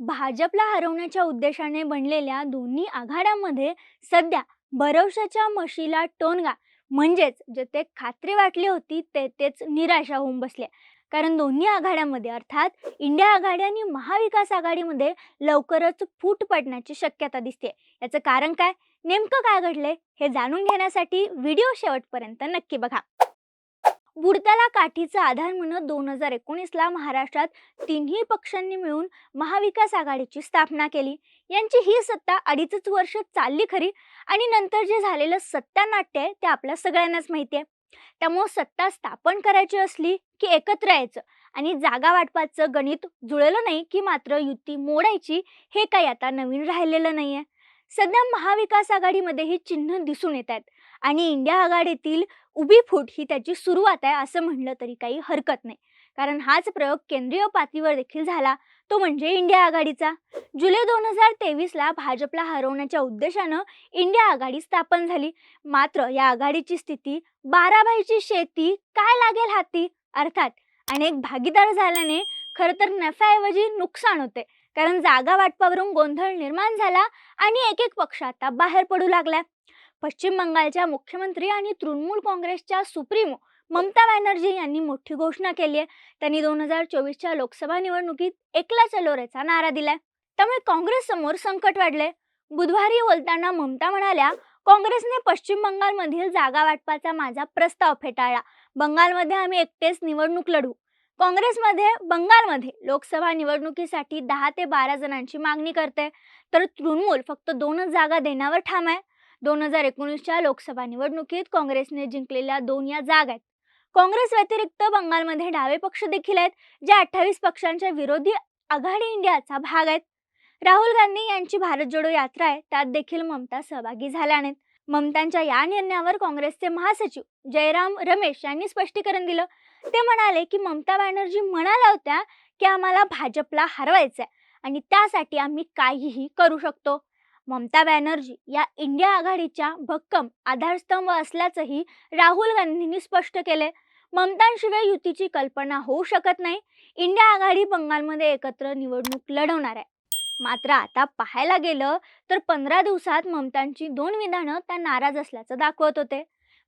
भाजपला हरवण्याच्या उद्देशाने बनलेल्या दोन्ही आघाड्यांमध्ये सध्या भरवशाच्या म्हशीला टोनगा म्हणजेच जे ते खात्री वाटली होती ते तेच निराशा होऊन बसले. कारण दोन्ही आघाड्यांमध्ये अर्थात इंडिया आघाडी आणि महाविकास आघाडीमध्ये लवकरच फूट पडण्याची शक्यता दिसते याचं कारण काय? नेमकं काय घडलंय? हे जाणून घेण्यासाठी व्हिडिओ शेवटपर्यंत नक्की बघा. बुडत्याला काठीचा आधार म्हणत दोन हजार एकोणीसला महाराष्ट्रात तिन्ही पक्षांनी मिळून महाविकास आघाडीची स्थापना केली. यांची ही सत्ता अडीचच वर्ष चालली खरी आणि नंतर जे झालेलं सत्यानाट्य आहे ते आपल्या सगळ्यांनाच माहिती आहे. त्यामुळं सत्ता स्थापन करायची असली की एकत्र यायचं आणि जागा वाटपाचं गणित जुळलं नाही की मात्र युती मोडायची हे काही आता नवीन राहिलेलं नाही आहे सध्या महाविकास आघाडीमध्ये ही चिन्ह दिसून येत आहेत. आणि इंडिया आघाडीतील उभी फूट ही त्याची सुरुवात आहे असं म्हणलं तरी काही हरकत नाही. कारण हाच प्रयोग केंद्रीय पातळीवर देखील झाला तो म्हणजे इंडिया आघाडीचा. जुलै दोन हजार तेवीसला भाजपला हरवण्याच्या उद्देशानं इंडिया आघाडी स्थापन झाली. मात्र या आघाडीची स्थिती बाराभाईची शेती काय लागेल हाती? अर्थात अनेक भागीदार झाल्याने खरं तर नफ्याऐवजी नुकसान होते. कारण जागा वाटपावरून गोंधळ निर्माण झाला आणि एक एक पक्ष आता बाहेर पडू लागला पश्चिम बंगालच्या मुख्यमंत्री आणि तृणमूल काँग्रेसच्या सुप्रीमो ममता बॅनर्जी यांनी मोठी घोषणा केली आहे. त्यांनी दोन हजार चोवीसच्या लोकसभा निवडणुकीत एकला चलोरेचा नारा दिलाय. त्यामुळे काँग्रेस समोर संकट वाढले बुधवारी बोलताना ममता म्हणाल्या काँग्रेसने पश्चिम बंगालमधील जागा वाटपाचा माझा प्रस्ताव फेटाळला. बंगालमध्ये आम्ही एकटेच निवडणूक लढू. काँग्रेसमध्ये बंगालमध्ये लोकसभा निवडणुकीसाठी दहा ते बारा जणांची मागणी करते तर तृणमूल फक्त दोनच जागा देण्यावर ठाम आहे. दोन हजार एकोणीसच्या लोकसभा निवडणुकीत काँग्रेसने जिंकलेल्या दोन या जागा आहेत. काँग्रेस व्यतिरिक्त बंगालमध्ये डावे पक्ष देखील आहेत जे अठ्ठावीस पक्षांच्या विरोधी आघाडी इंडियाचा भाग आहेत. राहुल गांधी यांची भारत जोडो यात्रा आहे त्यात देखील ममता सहभागी झाल्या नाहीत ममतांच्या या निर्णयावर काँग्रेसचे महासचिव जयराम रमेश यांनी स्पष्टीकरण दिलं. ते म्हणाले की ममता बॅनर्जी म्हणाल्या होत्या की आम्हाला भाजपला हरवायचं आहे आणि त्यासाठी आम्ही काहीही करू शकतो. ममता बॅनर्जी या इंडिया आघाडीच्या भक्कम आधारस्तंभ असल्याचंही राहुल गांधींनी स्पष्ट केले ममतांशिवाय युतीची कल्पना होऊ शकत नाही. इंडिया आघाडी बंगालमध्ये एकत्र निवडणूक लढवणार आहे. मात्र आता पाहायला गेलं तर पंधरा दिवसात ममतांची दोन विधानं त्या नाराज असल्याचं दाखवत होते.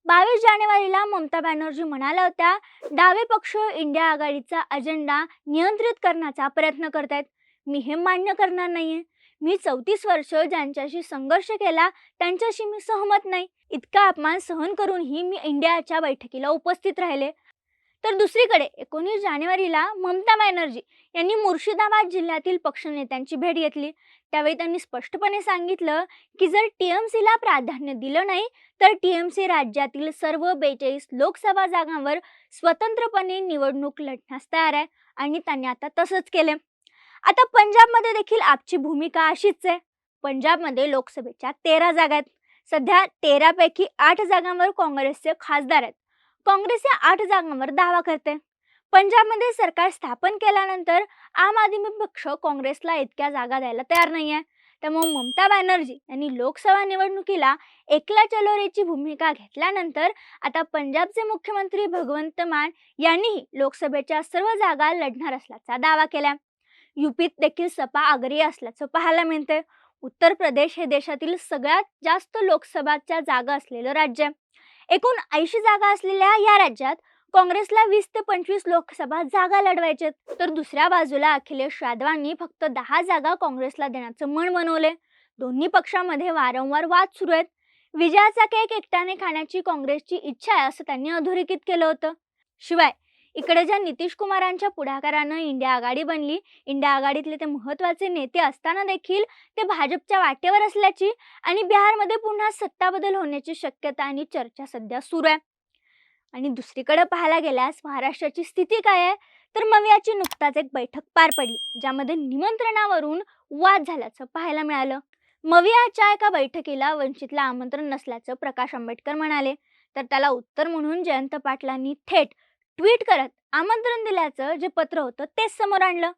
बावीस जानेवारीला ममता बॅनर्जी म्हणाल्या होत्या डावे पक्ष इंडिया आघाडीचा अजेंडा नियंत्रित करण्याचा प्रयत्न करतायत. मी हे मान्य करणार नाहीये. मी चौतीस वर्ष ज्यांच्याशी संघर्ष केला त्यांच्याशी मी सहमत नाही. इतका अपमान सहन करूनही मी इंडियाच्या बैठकीला उपस्थित राहिले. तर दुसरीकडे एकोणीस जानेवारीला ममता बॅनर्जी यांनी मुर्शिदाबाद जिल्ह्यातील पक्षनेत्यांची भेट घेतली. त्यावेळी त्यांनी स्पष्टपणे सांगितलं की जर टीएमसीला प्राधान्य दिलं नाही तर टीएमसी राज्यातील सर्व बेचाळीस लोकसभा जागांवर स्वतंत्रपणे निवडणूक लढण्यास तयार आहे. आणि त्यांनी आता तसंच केले आता पंजाबमध्ये देखील आपची भूमिका अशीच आहे. पंजाबमध्ये लोकसभेच्या तेरा जागा आहेत. सध्या तेरापैकी आठ जागांवर काँग्रेसचे खासदार आहेत. काँग्रेस या आठ जागांवर दावा करते. पंजाबमध्ये सरकार स्थापन केल्यानंतर आम आदमी पक्ष काँग्रेसला इतक्या जागा द्यायला तयार नाही आहे त्यामुळे ममता बॅनर्जी यांनी लोकसभा निवडणुकीला एकला चलोरेची भूमिका घेतल्यानंतर आता पंजाबचे मुख्यमंत्री भगवंत मान यांनीही लोकसभेच्या सर्व जागा लढणार असल्याचा दावा केला युपीत देखील सपा आग्रही असल्याचं पाहायला मिळते उत्तर प्रदेश हे देशातील सगळ्यात जास्त लोकसभाच्या जागा असलेलं राज्य आहे. एकूण ऐंशी जागा असलेल्या या राज्यात काँग्रेसला वीस ते पंचवीस लोकसभा जागा लढवायचे तर दुसऱ्या बाजूला अखिलेश यादवांनी फक्त दहा जागा काँग्रेसला देण्याचं मन बनवले दोन्ही पक्षामध्ये वारंवार वाद सुरू आहेत. विजयाचा केक एकट्याने खाण्याची काँग्रेसची इच्छा आहे असं त्यांनी अधोरेखित केलं होतं. शिवाय इकडे ज्या नितीश कुमारांच्या पुढाकारानं इंडिया आघाडी बनली इंडिया आघाडीतले ते महत्त्वाचे नेते असताना देखील ते भाजपच्या वाटेवर असल्याची आणि बिहारमध्ये पुन्हा सत्ता बदल होण्याची शक्यता आणि चर्चा सध्या सुरू आहे. आणि दुसरीकडे पाहायला गेल्यास महाराष्ट्राची स्थिती काय आहे? तर मवियाची नुकताच एक बैठक पार पडली ज्यामध्ये निमंत्रणावरून वाद झाल्याचं पाहायला मिळालं. मवियाच्या एका बैठकीला वंचितला आमंत्रण नसल्याचं प्रकाश आंबेडकर म्हणाले. तर त्याला उत्तर म्हणून जयंत पाटलांनी थेट ट्विट करत आमंत्रण दिल्याचं जे पत्र होतं तेच समोर आणलं.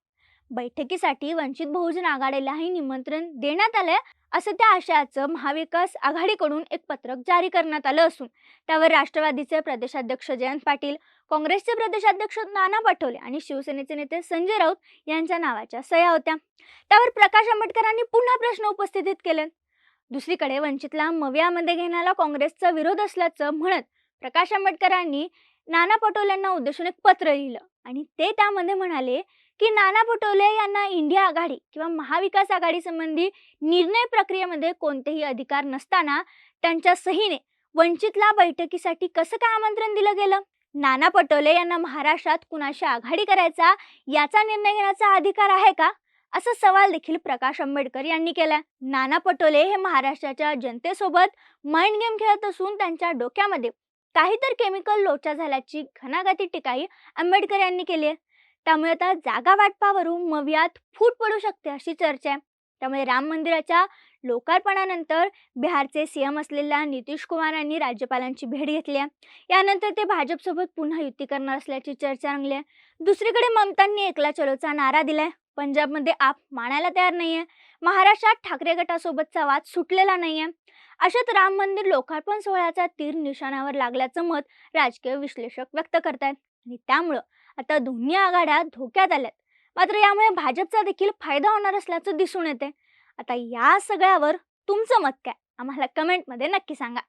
बैठकीसाठी वंचित बहुजन आघाडीलाही निमंत्रण देण्यात आलंय असं त्या आशयाचं महाविकास आघाडीकडून एक पत्रक जारी करण्यात आलं असून त्यावर राष्ट्रवादीचे प्रदेशाध्यक्ष जयंत पाटील काँग्रेसचे प्रदेशाध्यक्ष नाना पटोले आणि शिवसेनेचे नेते संजय राऊत यांच्या नावाच्या सह्या होत्या. त्यावर प्रकाश आंबेडकरांनी पुन्हा प्रश्न उपस्थित केले. दुसरीकडे वंचितला मवियामध्ये घेण्याला काँग्रेसचा विरोध असल्याचं म्हणत प्रकाश आंबेडकरांनी नाना पटोलेंना उद्देशून एक पत्र लिहिलं. आणि ते त्यामध्ये म्हणाले की नाना पटोले यांना इंडिया आघाडी किंवा महाविकास आघाडी संबंधी निर्णय प्रक्रियेमध्ये कोणतेही अधिकार नसताना त्यांच्या सहीने वंचितला बैठकीसाठी कसं काय आमंत्रण दिलं गेलं? नाना पटोले यांना महाराष्ट्रात कुणाशी आघाडी करायचा याचा निर्णय घेण्याचा अधिकार आहे का? असा सवाल देखील प्रकाश आंबेडकर यांनी केला नाना पटोले हे महाराष्ट्राच्या जनतेसोबत माइंड गेम खेळत असून त्यांच्या डोक्यामध्ये काही तर केमिकल लोचा झाल्याची घणाघाती टीकाही आंबेडकर यांनी केली आहे. त्यामुळे आता जागा वाटपावरून मवियात फूट पडू शकते अशी चर्चा आहे. त्यामुळे राम मंदिराच्या लोकार्पणानंतर बिहारचे सीएम असलेल्या नितीश कुमार यांनी राज्यपालांची भेट घेतली आहे. यानंतर ते भाजपसोबत पुन्हा युती करणार असल्याची चर्चा रंगली आहे. दुसरीकडे ममतांनी एकला चलोचा नारा दिलाय. पंजाबमध्ये आप मानायला तयार नाही आहे महाराष्ट्रात ठाकरे गटासोबतचा वाद सुटलेला नाही आहे अशात राम मंदिर लोकार्पण सोहळ्याचा तीर निशाणावर लागल्याचं मत राजकीय विश्लेषक व्यक्त करतायत. आणि त्यामुळं आता दोन्ही आघाड्या धोक्यात आल्यात. मात्र यामुळे भाजपचा देखील फायदा होणार असल्याचं दिसून येते आता या सगळ्यावर तुमचं मत काय? आम्हाला कमेंटमध्ये नक्की सांगा.